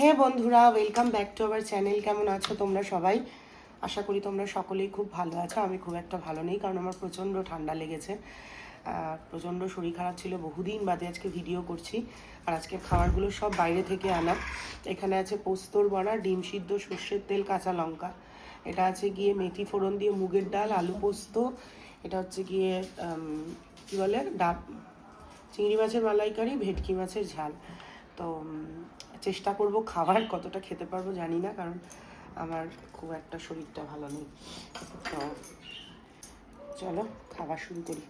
হে বন্ধুরা welcome back to our channel কেমন আছো তোমরা সবাই? আশা করি তোমরা সকলেই খুব ভালো আছো। আমি খুব একটা ভালো নেই, কারণ আমার প্রচণ্ড ঠান্ডা লেগেছে। প্রচণ্ড শরীর খারাপ ছিল, বহুদিন বাদে আজকে ভিডিও করছি। আর আজকে খাবারগুলো সব বাইরে থেকে আনা। এখানে আছে পোস্তর বড়া, ডিম সিদ্ধ, সর্ষের তেল, কাঁচা লঙ্কা। এটা আছে গিয়ে মেথি ফোড়ন দিয়ে মুগের ডাল, আলু পোস্ত। এটা হচ্ছে গিয়ে কি বলে? ডাব, চিংড়ি মাছের মালাইকারি, ভেটকি মাছের ঝাল। তো চেষ্টা করব খাবার কতটা খেতে পারব জানি না, কারণ আমার খুব একটা শরীরটা ভালো নেই। তো চলো খাবার শুরু করি।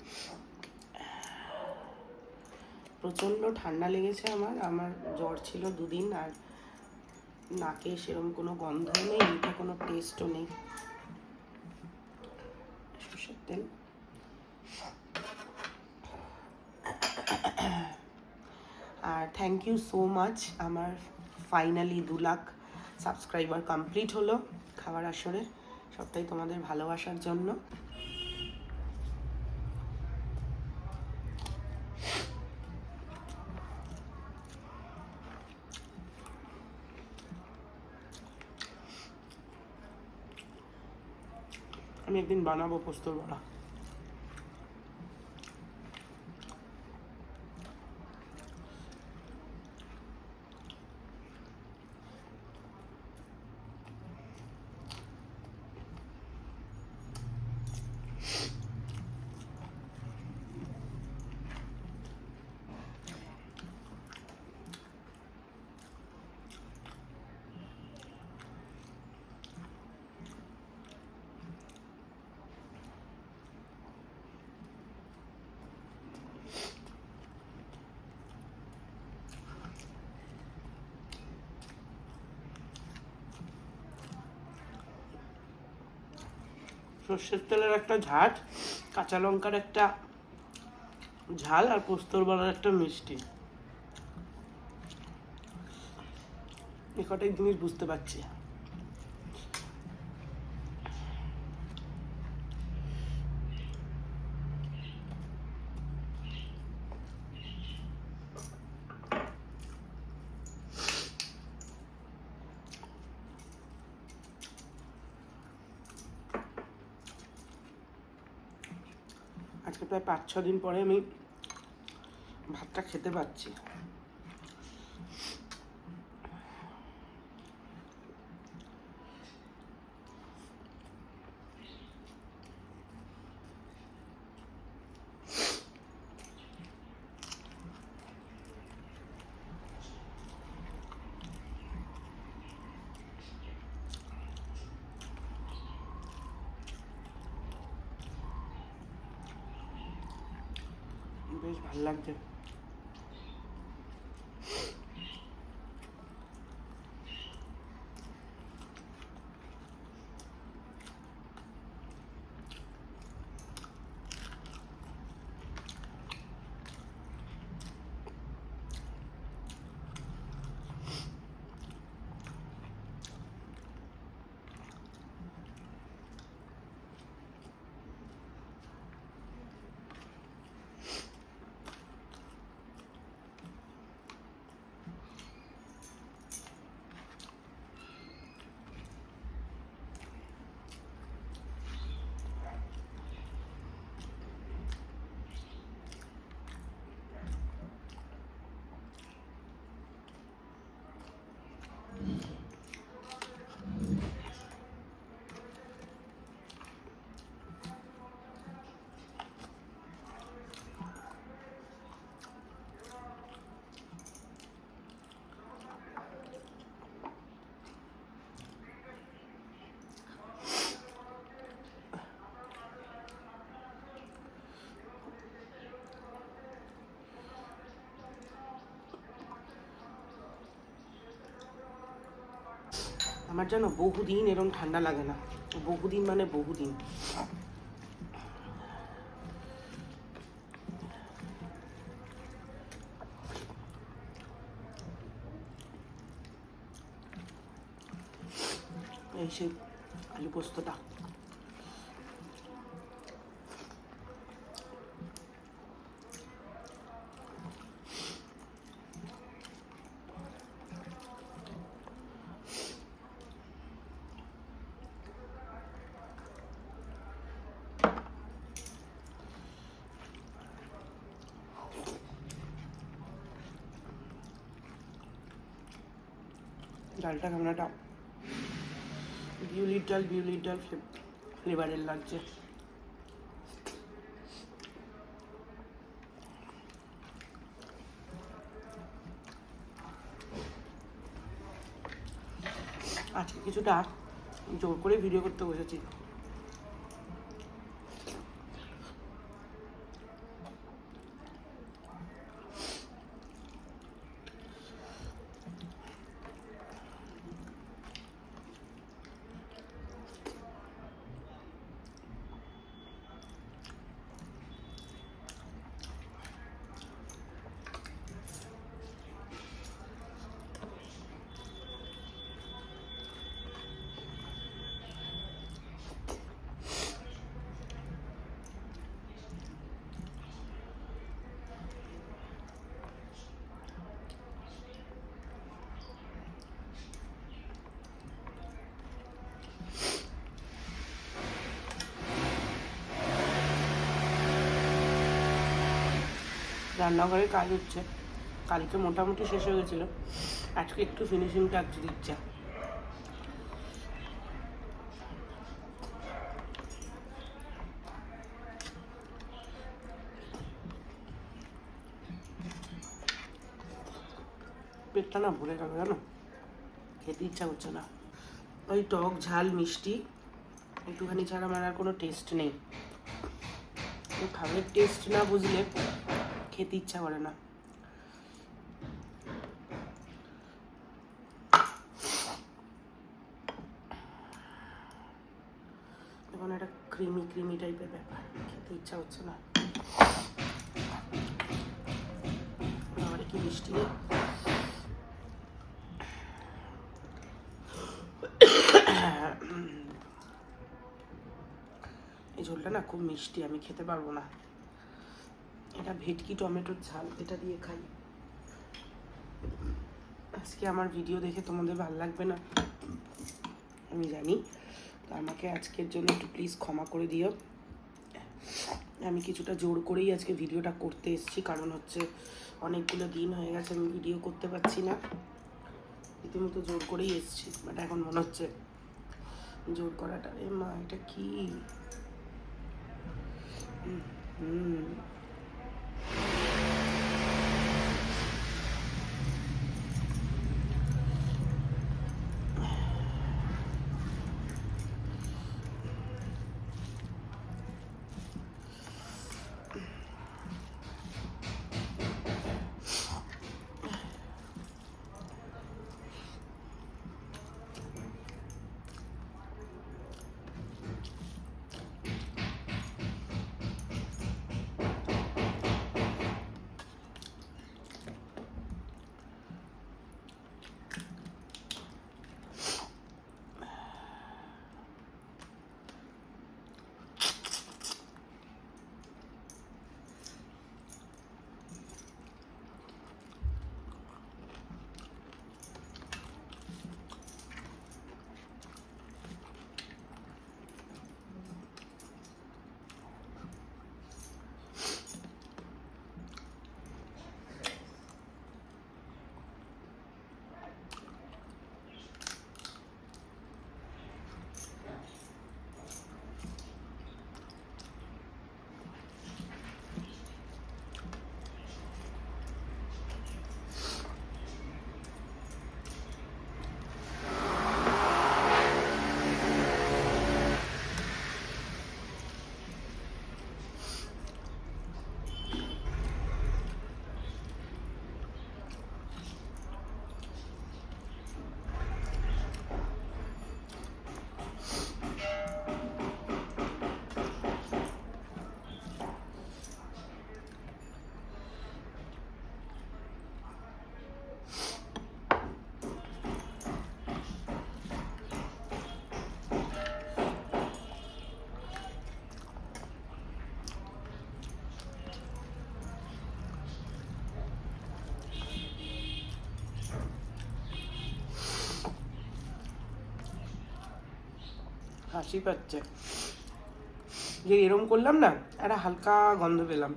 প্রচণ্ড ঠান্ডা লেগেছে আমার আমার জ্বর ছিল দুদিন আর নাকে সেরকম কোনো গন্ধ নেই মুখে কোনো টেস্টও নেই। সর্ষের তেল। আর থ্যাংক ইউ সো মাচ আমার ফাইনালি দু লাখ সাবস্ক্রাইবার কমপ্লিট হলো খাবার আসরে। সবটাই তোমাদের ভালোবাসার জন্য। আমি একদিন বানাবো পোস্তর বড়া। সর্ষের তেলের একটা ঝাট, কাঁচা লঙ্কার একটা ঝাল আর পোস্তর বালার একটা মিষ্টি। এ কটাই জিনিস বুঝতে পারছি। আজকে প্রায় পাঁচ ছ দিন পরে আমি ভাতটা খেতে পাচ্ছি বেশ ভালো লাগছে। আমার যেন বহুদিন এরকম ঠান্ডা লাগে না। বহুদিন মানে বহুদিন। এই সেই আলু পোস্তটা। ডালটা খামনাটা বিউলির ডাল বিউলির ডাল ফ্লেভারের লাগছে। আজকে কিছুটা জোর করে ভিডিও করতে বসেছি। রান্নাঘরে কাজ হচ্ছে। কালকে মোটামুটি শেষ হয়ে আজকে একটু ফিনিশিং টাচ দিচ্ছে। পেটটা না ভরে গেল জানো? খেতে ইচ্ছা করছে না। ওই টক ঝাল, মিষ্টি, একটুখানি ছাড়া আমার আর কোনো টেস্ট নেই। খাবারের টেস্ট না বুঝলে খেতে ইচ্ছা করে না। এখন একটা ক্রিমি ক্রিমি টাইপের ব্যাপার, খেতে ইচ্ছা হচ্ছে না। আবার কি মিষ্টি? এই ঝোলটা না খুব মিষ্টি, আমি খেতে পারব না। এটা ভেটকি টমেটোর ঝাল এটা দিয়ে খাই। আজকে আমার ভিডিও দেখে তোমাদের ভালো লাগবে না? আমি জানি। তো আমাকে আজকের জন্য একটু প্লিজ ক্ষমা করে দিও। আমি কিছুটা জোর করেই আজকে ভিডিওটা করতে এসেছি কারণ হচ্ছে অনেকগুলো দিন হয়ে গেছে আমি ভিডিও করতে পারছি না। রীতিমতো জোর করেই এসেছি বাট এখন মনে হচ্ছে জোর করাটা। এ মা এটা কি? হুম, হাসি পাচ্ছে। যে এরম করলাম না একটা হালকা গন্ধ পেলাম।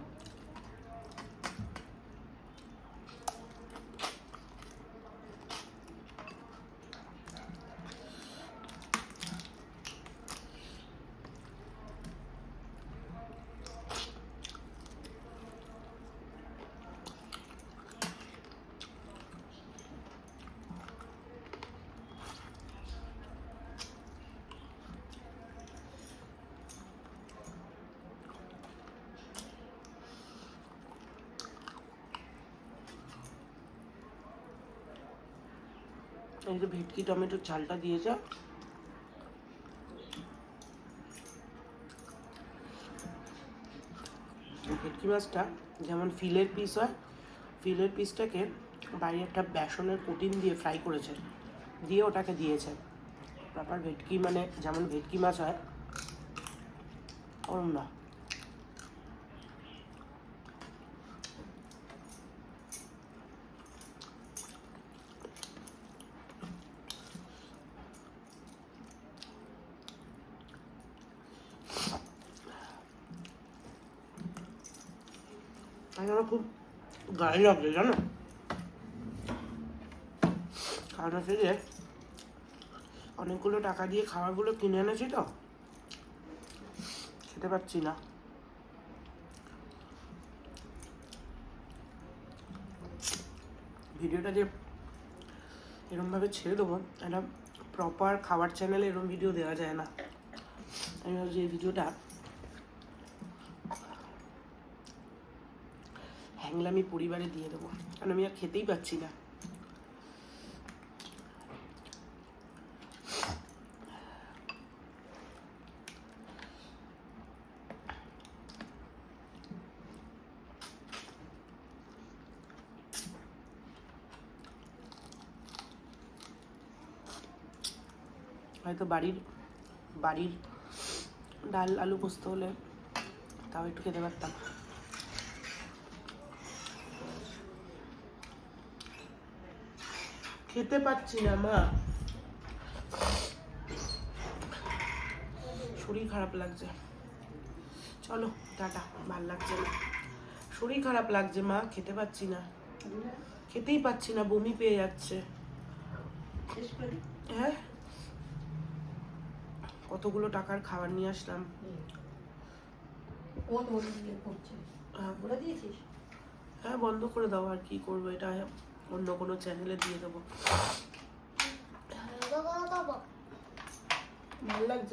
এই যে ভেটকি টমেটোর ঝালটা দিয়েছে। ভেটকি মাছটা যেমন ফিলের পিস হয়, ফিলের পিসটাকে বাইরে একটা বেসনের কোটিন দিয়ে ফ্রাই করেছে, দিয়ে ওটাকে দিয়েছে। প্রপার ভেটকি মানে যেমন ভেটকি মাছ হয় ওরম না আমার খুব গায়ে লাগছে জানো? কারণ হচ্ছে যে, অনেকগুলো টাকা দিয়ে খাবারগুলো কিনে এনেছি তো, খেতে পারছি না। ভিডিওটা যে এরমভাবে ছেড়ে দেবো, একটা প্রপার খাবার চ্যানেলে এরম ভিডিও দেওয়া যায় না। আমি ভাবছি এই ভিডিওটা হ্যাংলামি পরিবারে দিয়ে দেবো। কারণ আমি আর খেতেই পাচ্ছি না। হয়তো বাড়ির বাড়ির ডাল, আলু পোস্ত হলে তাও একটু খেতে পারতাম। খেতে পাচ্ছি না মা। শরীর খারাপ লাগছে। চলো টাটা ভালো লাগছে না। শরীর খারাপ লাগছে মা খেতে পাচ্ছি না। খেতেই পাচ্ছি না বমি পেয়ে যাচ্ছে। হ্যাঁ। কতগুলো টাকার খাবার নিয়ে আসলাম। হ্যাঁ, হ্যাঁ বন্ধ করে দাও আর কি করব এটা অন্য কোনো চ্যানেলে দিয়ে দেবো। ভালো লাগছে।